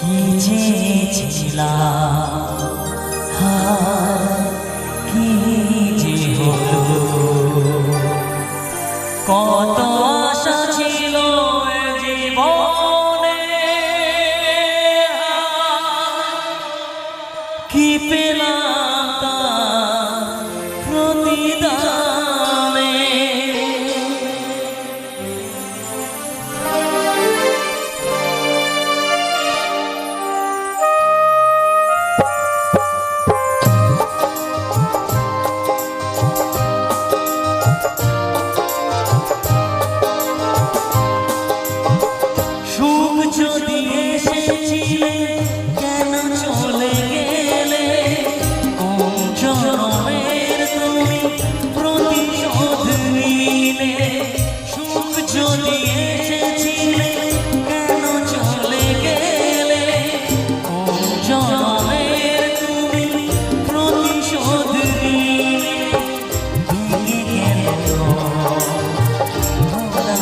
কি চেয়েছিলাম কি যে কত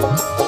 Música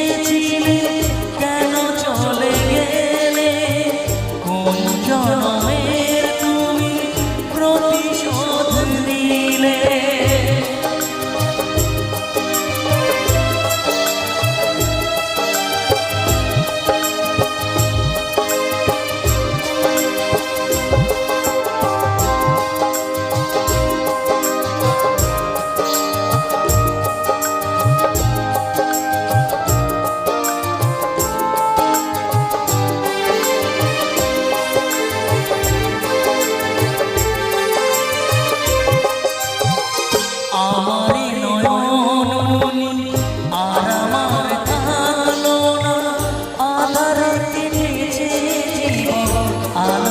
Ah.